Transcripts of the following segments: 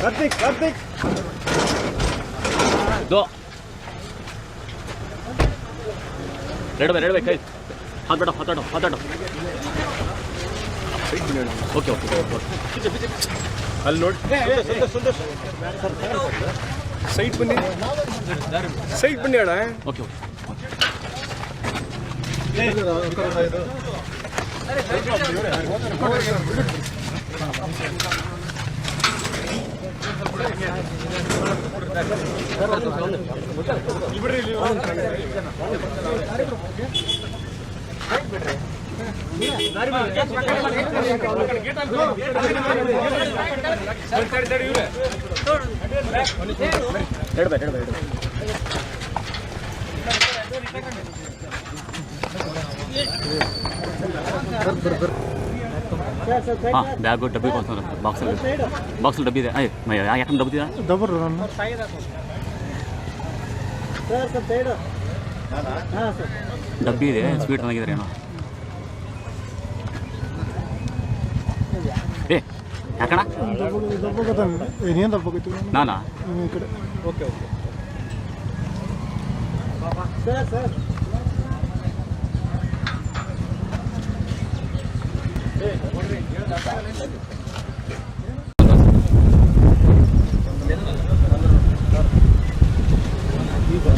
ಕಾರ್ತಿಕ್ ಕಾರ್ತಿಕ್ ನಡುವೆ ನಡುವೆ ಕೈ. ಹಾತಾಡೋ ಹಾತಾಡೋ ಹಾತಾಡೋ ಓಕೆ ಓಕೆ ಅಲ್ಲಿ ನೋಡಿ. ಸೈಟ್ ಬನ್ನಿ. ಸೈಟ್ ಬನ್ನಿ ಅಣ್ಣ. Okay okay. ರೆಡ್ ಬೈ ರೆಡ್ ಬೈ ರೆಡ್ ಬೈ ಹಾಂ ಬ್ಯಾಗು ಡಬ್ಬಿ ಬಾಕ್ಸಲ್ಲಿ ಬಾಕ್ಸ್ ಡಬ್ಬಿ ಇದೆ. ಯಾಕಂದ್ರೆ ಡಬ್ಬಿದ ಡಬ್ಬರು ಡಬ್ಬಿ ಇದೆ ಸ್ವೀಟ್ ಚೆನ್ನಾಗಿದ್ದಾರೆ ಏನೋ. ಏ ಯಾಕಣ ಏನೇನು ದಬ್ಬಾಗೈತಿ ನಾನಾ? ಈ ಕಡೆ ಓಕೆ ಓಕೆ ಸರ್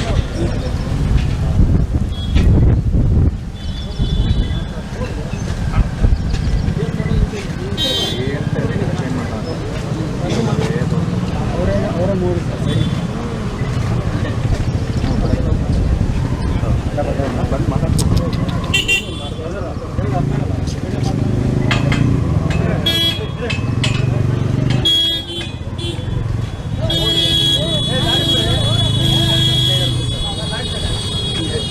ಅವರ more